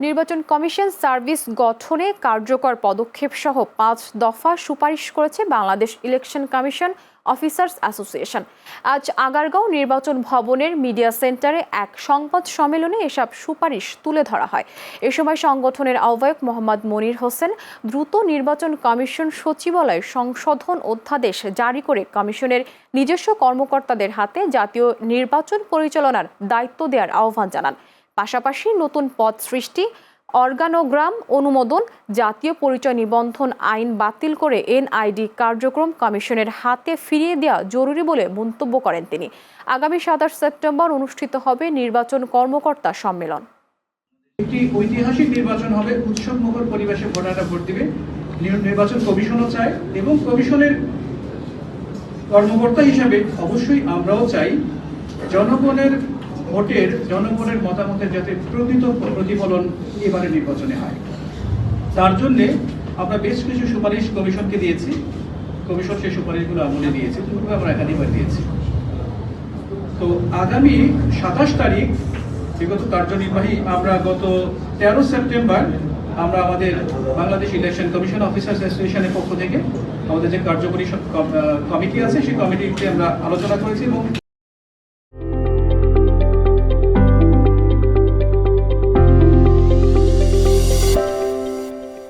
নির্বাচন commission service গঠনে কার্যকর পদক্ষেপ সহ পাঁচ দফা সুপারিশ করেছে Bangladesh election commission officers association. আজ আগারগাঁও নির্বাচন ভবনের মিডিয়া সেন্টারে এক সংবাদ সম্মেলনে এসব সুপারিশ তুলে ধরা হয়। এ সময় সংগঠনের আহ্বায়ক মোহাম্মদ মনির হোসেন দ্রুত নির্বাচন কমিশন সচিবালয় সংশোধন অধ্যাদেশ জারি করে কমিশনের নিজস্ব কর্মকর্তাদের হাতে জাতীয় নির্বাচন পরিচালনার দায়িত্ব দেওয়ার আহ্বান জানান। পাশাপাশি নতুন পদ সৃষ্টি, অর্গানোগ্রাম, অনুমোদন, জাতীয় পরিচয় নিবন্ধন আইন বাতিল করে এনআইডি কার্যক্রম কমিশনের হাতে ফিরিয়ে দেওয়া জরুরি বলে মন্তব্য করেন তিনি। আগামী সাতাশ সেপ্টেম্বর অনুষ্ঠিত হবে নির্বাচন কর্মকর্তা সম্মেলন। একটি ঐতিহাসিক নির্বাচন হবে উৎসব মুখর পরিবেশে ভোটাররা ভোট দিবে। নির্বাচন কমিশনও চায় এবং কমিশনের কর্মকর্তা হিসাবে অবশ্যই আমরাও চাই জনগণের ভোটের জনগণের মতামতের যাতে প্রকৃত প্রতিফলন এবারে নির্বাচনে হয়। তার জন্য আমরা বেশ কিছু সুপারিশ কমিশনকে দিয়েছি। কমিশন সেই সুপারিশগুলো আমলে দিয়েছে পূর্বে আমরা একাধিকবার দিয়েছি। তো আগামী সাতাশ তারিখ, বিগত কার্যনির্বাহী আমরা গত তেরো সেপ্টেম্বর আমরা আমাদের বাংলাদেশ ইলেকশন কমিশন অফিসার্স অ্যাসোসিয়েশনের পক্ষ থেকে আমাদের যে কার্যকরী কমিটি আছে, সেই কমিটিতে আমরা আলোচনা করেছি এবং